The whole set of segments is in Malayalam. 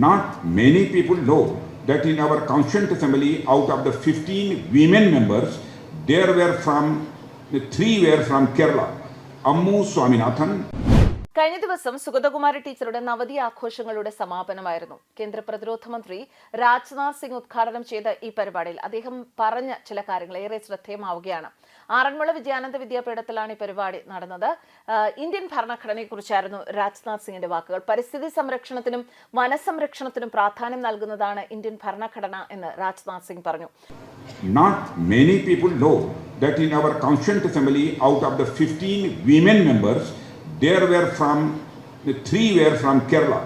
Not many people know that in our Constituent Assembly, out of the 15 women members, there were from, three were from Kerala. Ammu Swaminathan, കഴിഞ്ഞ ദിവസം സുഗതകുമാരി ടീച്ചറുടെ നവതി ആഘോഷങ്ങളുടെ സമാപനമായിരുന്നു. കേന്ദ്ര പ്രതിരോധ മന്ത്രി രാജ്നാഥ് സിംഗ് ഉദ്ഘാടനം ചെയ്ത ഈ പരിപാടിയിൽ അദ്ദേഹം പറഞ്ഞ ചില കാര്യങ്ങൾ ഏറെ ശ്രദ്ധേയമാവുകയാണ്. ആറന്മുള വിദ്യാനന്ദ വിദ്യാപീഠത്തിലാണ് ഈ പരിപാടി നടന്നത്. ഇന്ത്യൻ ഭരണഘടനയെക്കുറിച്ചായിരുന്നു രാജ്നാഥ് സിംഗിന്റെ വാക്കുകൾ. പരിസ്ഥിതി സംരക്ഷണത്തിനും വനസംരക്ഷണത്തിനും പ്രാധാന്യം നൽകുന്നതാണ് ഇന്ത്യൻ ഭരണഘടന എന്ന് രാജ്നാഥ് സിംഗ് പറഞ്ഞു. Not many people know that in our Constituent Assembly, out of the 15 women members, there were from, three were from Kerala.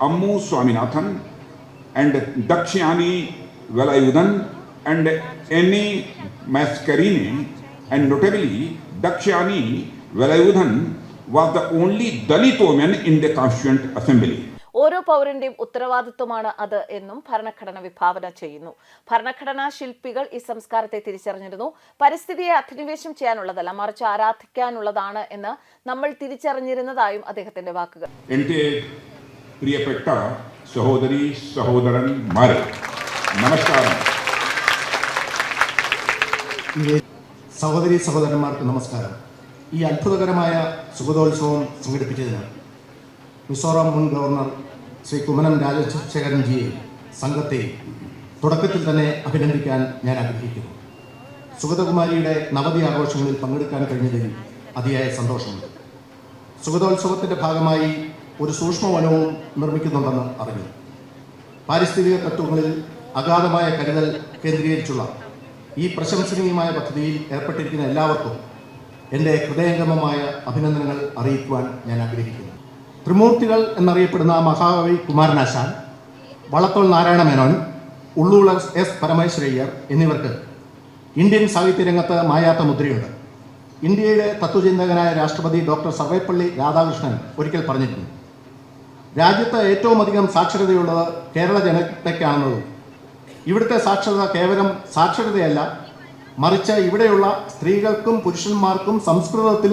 Ammu Swaminathan and Dakshyani Velayudan and Annie Mascarini and notably Dakshyani Velayudan was the only Dalit woman in the Constituent Assembly. ഓരോ പൗരന്റെയും ഉത്തരവാദിത്വമാണ് അത് എന്നും ഭരണഘടന വിഭാവന ചെയ്യുന്നു. ഭരണഘടനാ ശില്പികൾ ഈ സംസ്കാരത്തെ തിരിച്ചറിഞ്ഞിരുന്നു. പരിസ്ഥിതിയെ അധിനിവേശം ചെയ്യാനുള്ളതല്ല മറിച്ച് ആരാധിക്കാനുള്ളതാണ് എന്ന് നമ്മൾ തിരിച്ചറിഞ്ഞിരുന്നതായും അദ്ദേഹത്തിന്റെ വാക്കുകൾ. എന്റെ പ്രിയപ്പെട്ട സഹോദരി സഹോദരന്മാരെ നമസ്കാരം. സഹോദരി സഹോദരന്മാർക്ക് നമസ്കാരം. ഈ അത്ഭുതകരമായ സുഗതോത്സവം സംഘടിപ്പിച്ചതിന് മിസോറാം മുൻ ഗവർണർ ശ്രീ കുമ്മനം രാജശേഖരൻജിയെ സംഘത്തെ തുടക്കത്തിൽ തന്നെ അഭിനന്ദിക്കാൻ ഞാൻ ആഗ്രഹിക്കുന്നു. സുഗതകുമാരിയുടെ നവതി ആഘോഷങ്ങളിൽ പങ്കെടുക്കാൻ കഴിഞ്ഞതിൽ അതിയായ സന്തോഷമുണ്ട് സുഗതോത്സവത്തിന്റെ ഭാഗമായി ഒരു സൂക്ഷ്മ വനവും നിർമ്മിക്കുന്നുണ്ടെന്ന് അറിഞ്ഞു. പാരിസ്ഥിതിക തത്വങ്ങളിൽ അഗാധമായ കരുതൽ കേന്ദ്രീകരിച്ചുള്ള ഈ പ്രശംസനീയമായ പദ്ധതിയിൽ ഏർപ്പെട്ടിരിക്കുന്ന എല്ലാവർക്കും എന്റെ ഹൃദയംഗമമായ അഭിനന്ദനങ്ങൾ അറിയിക്കുവാൻ ഞാൻ ആഗ്രഹിക്കുന്നു. ത്രിമൂർത്തികൾ എന്നറിയപ്പെടുന്ന മഹാകവി കുമാരനാശാൻ വളത്തോൾ നാരായണ മേനോൻ ഉള്ളൂർ എസ് പരമേശ്വരയ്യർ എന്നിവർക്ക് ഇന്ത്യൻ സാഹിത്യരംഗത്ത് മായാത്ത മുദ്രയുണ്ട്. ഇന്ത്യയുടെ തത്വചിന്തകനായ രാഷ്ട്രപതി ഡോക്ടർ സർവേപ്പള്ളി രാധാകൃഷ്ണൻ ഒരിക്കൽ പറഞ്ഞിരുന്നു രാജ്യത്ത് ഏറ്റവും അധികം സാക്ഷരതയുള്ളത് കേരള ജനതയ്ക്കാണെന്നതും ഇവിടുത്തെ സാക്ഷരത കേവലം സാക്ഷരതയല്ല മറിച്ച് ഇവിടെയുള്ള സ്ത്രീകൾക്കും പുരുഷന്മാർക്കും സംസ്കൃതത്തിൽ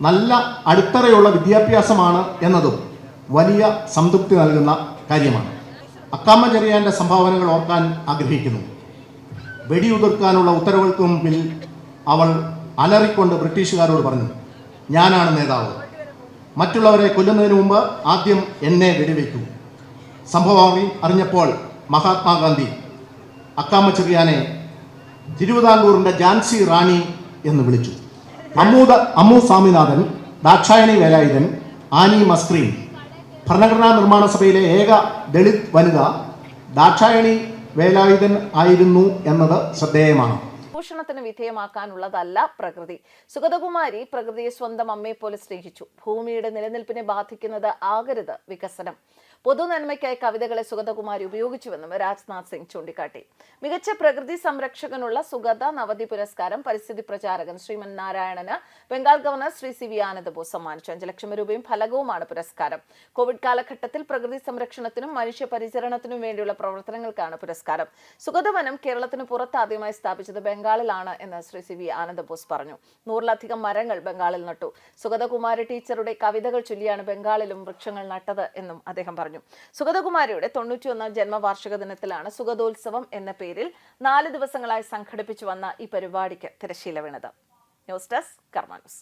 നല്ല അടിത്തറയുള്ള വിദ്യാഭ്യാസമാണ് എന്നതും വലിയ സംതൃപ്തി നൽകുന്ന കാര്യമാണ്. അക്കാമ ചെറിയാന്റെ സംഭാവനകൾ ഓർക്കാൻ ആഗ്രഹിക്കുന്നു. വെടിയുതിർക്കാനുള്ള ഉത്തരവുകൾക്ക് മുമ്പിൽ അവൾ അലറിക്കൊണ്ട് ബ്രിട്ടീഷുകാരോട് പറഞ്ഞു ഞാനാണ് നേതാവ്. മറ്റുള്ളവരെ കൊല്ലുന്നതിന് മുമ്പ് ആദ്യം എന്നെ വെടിവെക്കൂ സംഭവം അറി- അറിഞ്ഞപ്പോൾ മഹാത്മാഗാന്ധി അക്കാമ ചെറിയാനെ തിരുവിതാംകൂറിന്റെ ജാൻസി റാണി എന്ന് വിളിച്ചു. അമ്മൂദ അമ്മു സ്വാമിനാഥൻ ദാക്ഷായണി വേലായുധൻ ആനി മസ്ക്രീൻ. ഭരണഘടനാ നിർമ്മാണ സഭയിലെ ഏക ദളിത് വനിത ദാക്ഷായണി വേലായുധൻ ആയിരുന്നു എന്നത് ശ്രദ്ധേയമാണ്. ചൂഷണത്തിന് വിധേയമാക്കാനുള്ളതല്ല പ്രകൃതി. സുഗതകുമാരി പ്രകൃതിയെ സ്വന്തം അമ്മയെ പോലെ സ്നേഹിച്ചു. ഭൂമിയുടെ നിലനിൽപ്പിനെ ബാധിക്കുന്നത് ആകരുത് വികസനം. പൊതു നന്മയ്ക്കായി കവിതകളെ സുഗതകുമാരി ഉപയോഗിച്ചുവെന്നും രാജ്നാഥ് സിംഗ് ചൂണ്ടിക്കാട്ടി. മികച്ച പ്രകൃതി സംരക്ഷകനുള്ള സുഗത നവതി പുരസ്കാരം പരിസ്ഥിതി പ്രചാരകൻ ശ്രീമൻ നാരായണന് Bengal governor Shri C V Ananda Bose സമ്മാനിച്ചു. അഞ്ച് ലക്ഷം രൂപയും ഫലകവുമാണ് പുരസ്കാരം. കോവിഡ് കാലഘട്ടത്തിൽ പ്രകൃതി സംരക്ഷണത്തിനും മനുഷ്യ പരിചരണത്തിനും വേണ്ടിയുള്ള പ്രവർത്തനങ്ങൾക്കാണ് പുരസ്കാരം. സുഗതവനം കേരളത്തിന് പുറത്ത് ആദ്യമായി സ്ഥാപിച്ചത് ബംഗാളിലാണ് എന്ന് ശ്രീ സി വി ആനന്ദബോസ് പറഞ്ഞു. നൂറിലധികം മരങ്ങൾ ബംഗാളിൽ നട്ടു. സുഗതകുമാര ടീച്ചറുടെ കവിതകൾ ചൊല്ലിയാണ് ബംഗാളിലും വൃക്ഷങ്ങൾ നട്ടത് എന്നും അദ്ദേഹം പറഞ്ഞു. സുഗതകുമാരിയുടെ തൊണ്ണൂറ്റിയൊന്നാം ജന്മവാർഷിക ദിനത്തിലാണ് സുഗതോത്സവം എന്ന പേരിൽ നാല് ദിവസങ്ങളായി സംഘടിപ്പിച്ചു വന്ന ഈ പരിപാടിക്ക് തിരശീല വീണത്. News desk Karma news.